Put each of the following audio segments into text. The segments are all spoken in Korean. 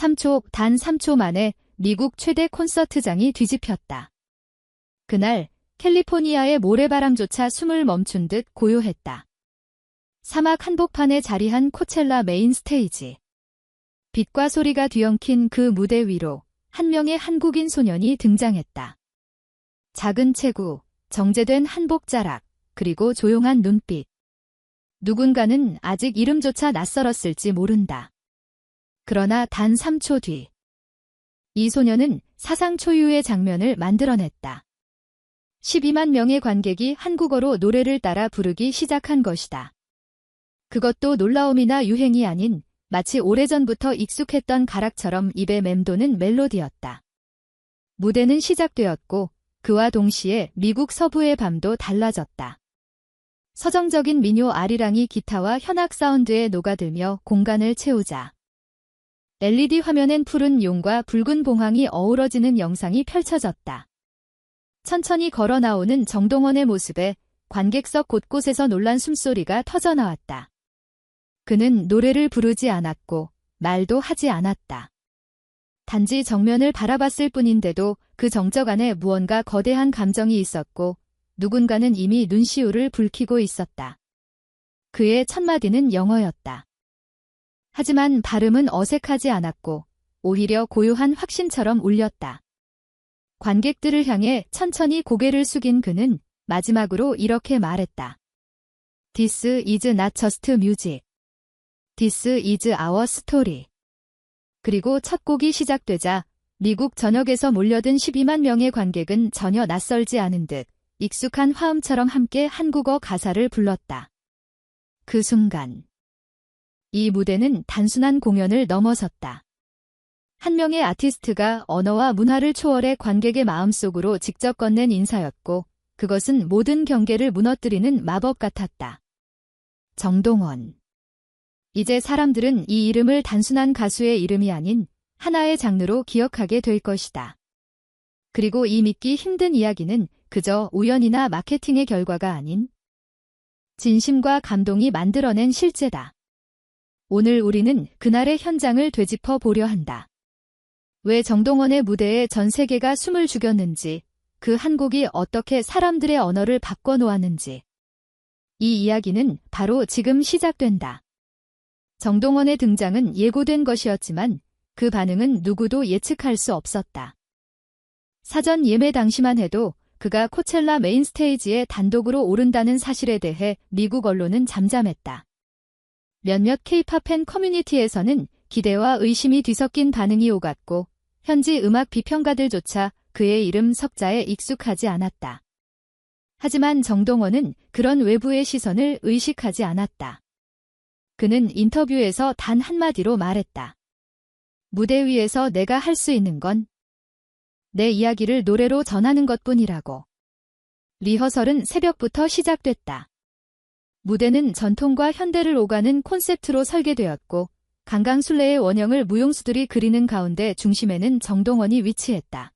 3초, 단 3초 만에 미국 최대 콘서트장이 뒤집혔다. 그날 캘리포니아의 모래바람조차 숨을 멈춘 듯 고요했다. 사막 한복판에 자리한 코첼라 메인 스테이지. 빛과 소리가 뒤엉킨 그 무대 위로 한 명의 한국인 소년이 등장했다. 작은 체구, 정제된 한복 자락, 그리고 조용한 눈빛. 누군가는 아직 이름조차 낯설었을지 모른다. 그러나 단 3초 뒤. 이 소년은 사상 초유의 장면을 만들어냈다. 12만 명의 관객이 한국어로 노래를 따라 부르기 시작한 것이다. 그것도 놀라움이나 유행이 아닌 마치 오래전부터 익숙했던 가락처럼 입에 맴도는 멜로디였다. 무대는 시작되었고 그와 동시에 미국 서부의 밤도 달라졌다. 서정적인 민요 아리랑이 기타와 현악 사운드에 녹아들며 공간을 채우자 LED 화면엔 푸른 용과 붉은 봉황이 어우러지는 영상이 펼쳐졌다. 천천히 걸어 나오는 정동원의 모습에 관객석 곳곳에서 놀란 숨소리가 터져나왔다. 그는 노래를 부르지 않았고 말도 하지 않았다. 단지 정면을 바라봤을 뿐인데도 그 정적 안에 무언가 거대한 감정이 있었고 누군가는 이미 눈시울을 붉히고 있었다. 그의 첫 마디는 영어였다. 하지만 발음은 어색하지 않았고 오히려 고요한 확신처럼 울렸다. 관객들을 향해 천천히 고개를 숙인 그는 마지막으로 이렇게 말했다. This is not just music. This is our story. 그리고 첫 곡이 시작되자 미국 전역에서 몰려든 12만 명의 관객은 전혀 낯설지 않은 듯 익숙한 화음처럼 함께 한국어 가사를 불렀다. 그 순간 이 무대는 단순한 공연을 넘어섰다. 한 명의 아티스트가 언어와 문화를 초월해 관객의 마음속으로 직접 건넨 인사였고 그것은 모든 경계를 무너뜨리는 마법 같았다. 정동원 이제 사람들은 이 이름을 단순한 가수의 이름이 아닌 하나의 장르로 기억하게 될 것이다. 그리고 이 믿기 힘든 이야기는 그저 우연이나 마케팅의 결과가 아닌 진심과 감동이 만들어낸 실제다. 오늘 우리는 그날의 현장을 되짚어 보려 한다. 왜 정동원의 무대에 전 세계가 숨을 죽였는지, 그 한 곡이 어떻게 사람들의 언어를 바꿔놓았는지. 이 이야기는 바로 지금 시작된다. 정동원의 등장은 예고된 것이었지만 그 반응은 누구도 예측할 수 없었다. 사전 예매 당시만 해도 그가 코첼라 메인 스테이지에 단독으로 오른다는 사실에 대해 미국 언론은 잠잠했다. 몇몇 케이팝 팬 커뮤니티에서는 기대와 의심이 뒤섞인 반응이 오갔고 현지 음악 비평가들조차 그의 이름 석자에 익숙하지 않았다. 하지만 정동원은 그런 외부의 시선을 의식하지 않았다. 그는 인터뷰에서 단 한마디로 말했다. 무대 위에서 내가 할 수 있는 건 내 이야기를 노래로 전하는 것 뿐이라고. 리허설은 새벽부터 시작됐다. 무대는 전통과 현대를 오가는 콘셉트로 설계되었고 강강술래의 원형을 무용수들이 그리는 가운데 중심에는 정동원이 위치했다.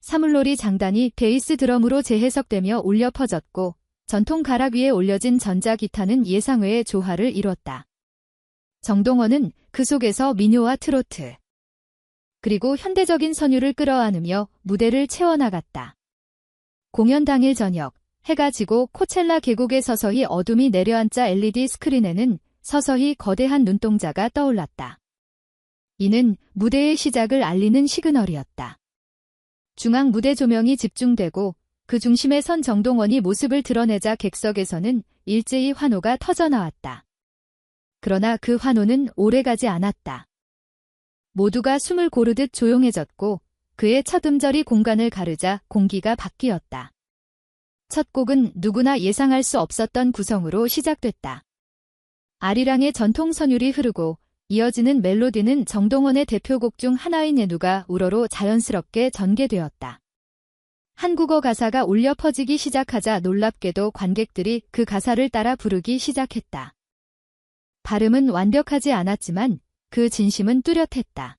사물놀이 장단이 베이스 드럼으로 재해석되며 울려 퍼졌고 전통 가락 위에 올려진 전자기타는 예상외의 조화를 이뤘다. 정동원은 그 속에서 민요와 트로트, 그리고 현대적인 선율을 끌어안으며 무대를 채워나갔다. 공연 당일 저녁, 해가 지고 코첼라 계곡에 서서히 어둠이 내려앉자 LED 스크린에는 서서히 거대한 눈동자가 떠올랐다. 이는 무대의 시작을 알리는 시그널이었다. 중앙 무대 조명이 집중되고 그 중심에 선 정동원이 모습을 드러내자 객석에서는 일제히 환호가 터져나왔다. 그러나 그 환호는 오래가지 않았다. 모두가 숨을 고르듯 조용해졌고 그의 첫 음절이 공간을 가르자 공기가 바뀌었다. 첫 곡은 누구나 예상할 수 없었던 구성으로 시작됐다. 아리랑의 전통 선율이 흐르고 이어지는 멜로디는 정동원의 대표곡 중 하나인 예누가 우러로 자연스럽게 전개되었다. 한국어 가사가 울려 퍼지기 시작하자 놀랍게도 관객들이 그 가사를 따라 부르기 시작했다. 발음은 완벽하지 않았지만 그 진심은 뚜렷했다.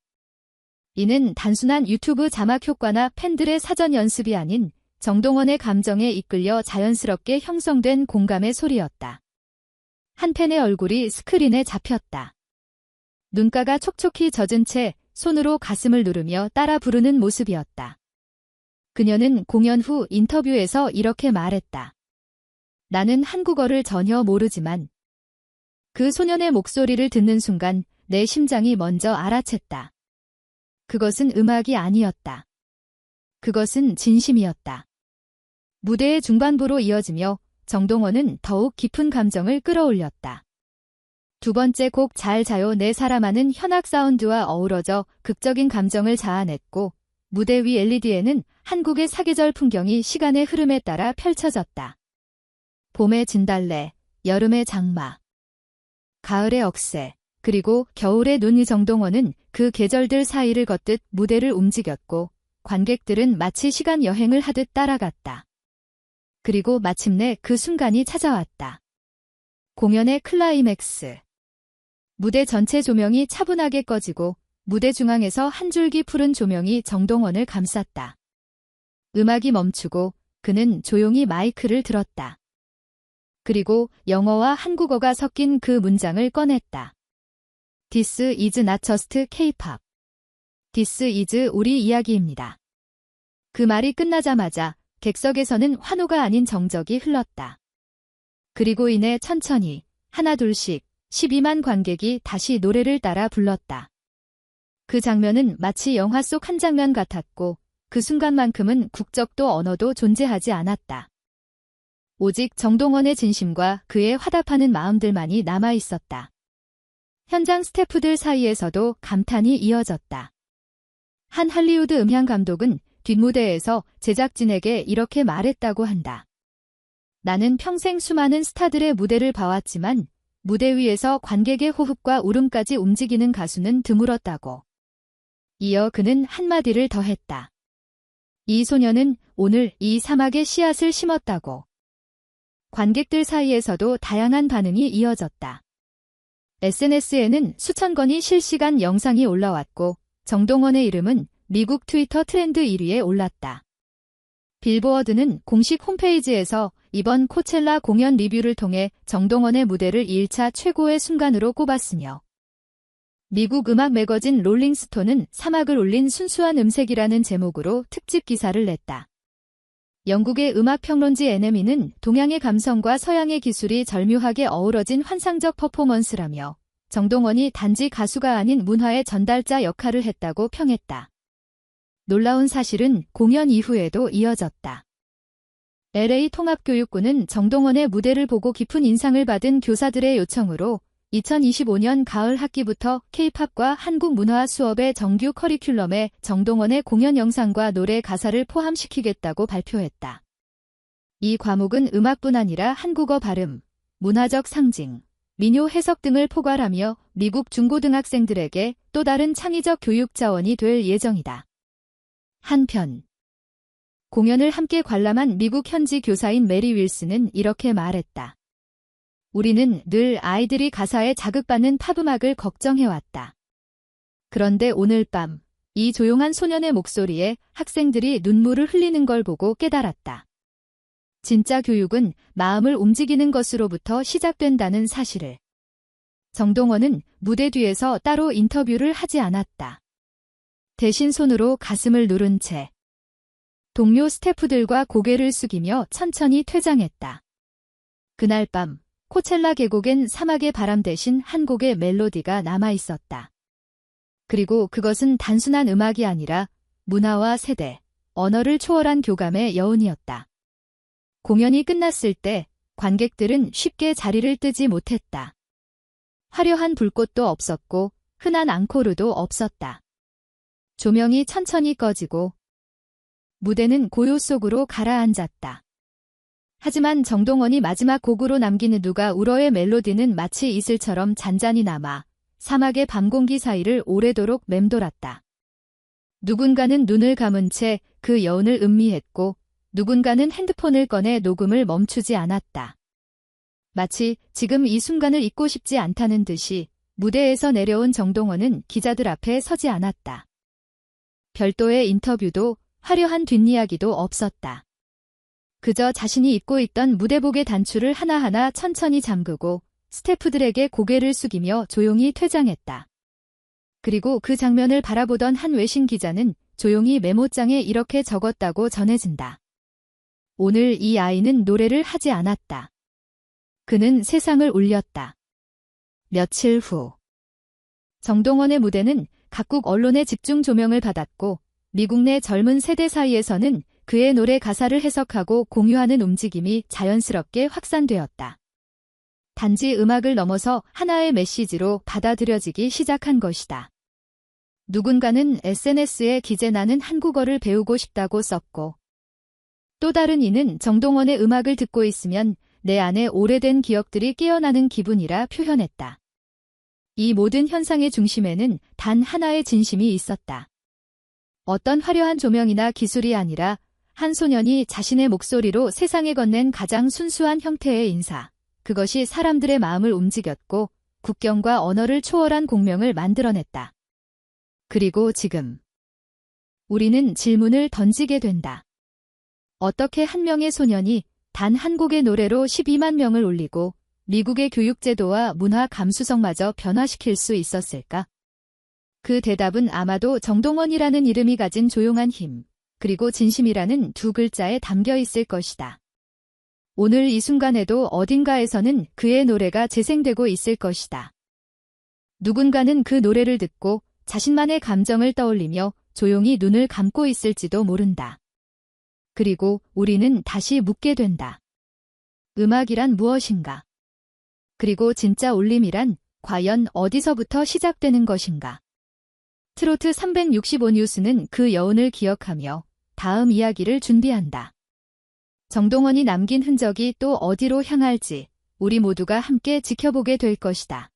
이는 단순한 유튜브 자막 효과나 팬들의 사전 연습이 아닌 정동원의 감정에 이끌려 자연스럽게 형성된 공감의 소리였다. 한 팬의 얼굴이 스크린에 잡혔다. 눈가가 촉촉히 젖은 채 손으로 가슴을 누르며 따라 부르는 모습이었다. 그녀는 공연 후 인터뷰에서 이렇게 말했다. 나는 한국어를 전혀 모르지만 그 소년의 목소리를 듣는 순간 내 심장이 먼저 알아챘다. 그것은 음악이 아니었다. 그것은 진심이었다. 무대의 중반부로 이어지며 정동원은 더욱 깊은 감정을 끌어올렸다. 두 번째 곡 잘 자요 내 사람아는 현악 사운드와 어우러져 극적인 감정을 자아냈고 무대 위 LED에는 한국의 사계절 풍경이 시간의 흐름에 따라 펼쳐졌다. 봄의 진달래, 여름의 장마, 가을의 억새, 그리고 겨울의 눈이 정동원은 그 계절들 사이를 걷듯 무대를 움직였고 관객들은 마치 시간 여행을 하듯 따라갔다. 그리고 마침내 그 순간이 찾아왔다. 공연의 클라이맥스. 무대 전체 조명이 차분하게 꺼지고 무대 중앙에서 한 줄기 푸른 조명이 정동원을 감쌌다. 음악이 멈추고 그는 조용히 마이크를 들었다. 그리고 영어와 한국어가 섞인 그 문장을 꺼냈다. This is not just K-pop. This is 우리 이야기입니다. 그 말이 끝나자마자 객석에서는 환호가 아닌 정적이 흘렀다. 그리고 이내 천천히 하나 둘씩 12만 관객이 다시 노래를 따라 불렀다. 그 장면은 마치 영화 속 한 장면 같았고 그 순간만큼은 국적도 언어도 존재하지 않았다. 오직 정동원의 진심과 그의 화답하는 마음들만이 남아 있었다. 현장 스태프들 사이에서도 감탄이 이어졌다. 한 할리우드 음향 감독은 뒷무대에서 제작진에게 이렇게 말했다고 한다. 나는 평생 수많은 스타들의 무대를 봐왔지만 무대 위에서 관객의 호흡과 울음까지 움직이는 가수는 드물었다고. 이어 그는 한마디를 더했다. 이 소녀는 오늘 이 사막에 씨앗을 심었다고. 관객들 사이에서도 다양한 반응이 이어졌다. SNS에는 수천 건의 실시간 영상이 올라왔고 정동원의 이름은 미국 트위터 트렌드 1위에 올랐다. 빌보어드는 공식 홈페이지에서 이번 코첼라 공연 리뷰를 통해 정동원의 무대를 1차 최고의 순간으로 꼽았으며 미국 음악 매거진 롤링스톤은 사막을 울린 순수한 음색이라는 제목으로 특집 기사를 냈다. 영국의 음악 평론지 NME는 동양의 감성과 서양의 기술이 절묘하게 어우러진 환상적 퍼포먼스라며 정동원이 단지 가수가 아닌 문화의 전달자 역할을 했다고 평했다. 놀라운 사실은 공연 이후에도 이어졌다. LA 통합교육부는 정동원의 무대를 보고 깊은 인상을 받은 교사들의 요청으로 2025년 가을 학기부터 K-팝과 한국 문화 수업의 정규 커리큘럼에 정동원의 공연 영상과 노래 가사를 포함시키겠다고 발표했다. 이 과목은 음악뿐 아니라 한국어 발음, 문화적 상징, 민요 해석 등을 포괄하며 미국 중고등학생들에게 또 다른 창의적 교육 자원이 될 예정이다. 한편 공연을 함께 관람한 미국 현지 교사인 메리 윌스는 이렇게 말했다. 우리는 늘 아이들이 가사에 자극받는 팝음악을 걱정해왔다. 그런데 오늘 밤, 이 조용한 소년의 목소리에 학생들이 눈물을 흘리는 걸 보고 깨달았다. 진짜 교육은 마음을 움직이는 것으로부터 시작된다는 사실을. 정동원은 무대 뒤에서 따로 인터뷰를 하지 않았다. 대신 손으로 가슴을 누른 채 동료 스태프들과 고개를 숙이며 천천히 퇴장했다. 그날 밤 코첼라 계곡엔 사막의 바람 대신 한 곡의 멜로디가 남아 있었다. 그리고 그것은 단순한 음악이 아니라 문화와 세대, 언어를 초월한 교감의 여운이었다. 공연이 끝났을 때 관객들은 쉽게 자리를 뜨지 못했다. 화려한 불꽃도 없었고 흔한 앙코르도 없었다. 조명이 천천히 꺼지고 무대는 고요 속으로 가라앉았다. 하지만 정동원이 마지막 곡으로 남기는 누가 울어의 멜로디는 마치 이슬처럼 잔잔히 남아 사막의 밤 공기 사이를 오래도록 맴돌았다. 누군가는 눈을 감은 채 그 여운을 음미했고 누군가는 핸드폰을 꺼내 녹음을 멈추지 않았다. 마치 지금 이 순간을 잊고 싶지 않다는 듯이 무대에서 내려온 정동원은 기자들 앞에 서지 않았다. 별도의 인터뷰도 화려한 뒷이야기도 없었다. 그저 자신이 입고 있던 무대복의 단추를 하나하나 천천히 잠그고 스태프들에게 고개를 숙이며 조용히 퇴장했다. 그리고 그 장면을 바라보던 한 외신 기자는 조용히 메모장에 이렇게 적었다고 전해진다. 오늘 이 아이는 노래를 하지 않았다. 그는 세상을 울렸다. 며칠 후. 정동원의 무대는 각국 언론의 집중 조명을 받았고 미국 내 젊은 세대 사이에서는 그의 노래 가사를 해석하고 공유하는 움직임이 자연스럽게 확산되었다. 단지 음악을 넘어서 하나의 메시지로 받아들여지기 시작한 것이다. 누군가는 SNS에 기재 나는 한국어를 배우고 싶다고 썼고 또 다른 이는 정동원의 음악을 듣고 있으면 내 안에 오래된 기억들이 깨어나는 기분이라 표현했다. 이 모든 현상의 중심에는 단 하나의 진심이 있었다. 어떤 화려한 조명이나 기술이 아니라 한 소년이 자신의 목소리로 세상에 건넨 가장 순수한 형태의 인사. 그것이 사람들의 마음을 움직였고 국경과 언어를 초월한 공명을 만들어냈다. 그리고 지금 우리는 질문을 던지게 된다. 어떻게 한 명의 소년이 단 한 곡의 노래로 12만 명을 울리고 미국의 교육제도와 문화 감수성마저 변화시킬 수 있었을까? 그 대답은 아마도 정동원이라는 이름이 가진 조용한 힘, 그리고 진심이라는 두 글자에 담겨 있을 것이다. 오늘 이 순간에도 어딘가에서는 그의 노래가 재생되고 있을 것이다. 누군가는 그 노래를 듣고 자신만의 감정을 떠올리며 조용히 눈을 감고 있을지도 모른다. 그리고 우리는 다시 묻게 된다. 음악이란 무엇인가? 그리고 진짜 울림이란 과연 어디서부터 시작되는 것인가? 트로트 365 뉴스는 그 여운을 기억하며 다음 이야기를 준비한다. 정동원이 남긴 흔적이 또 어디로 향할지 우리 모두가 함께 지켜보게 될 것이다.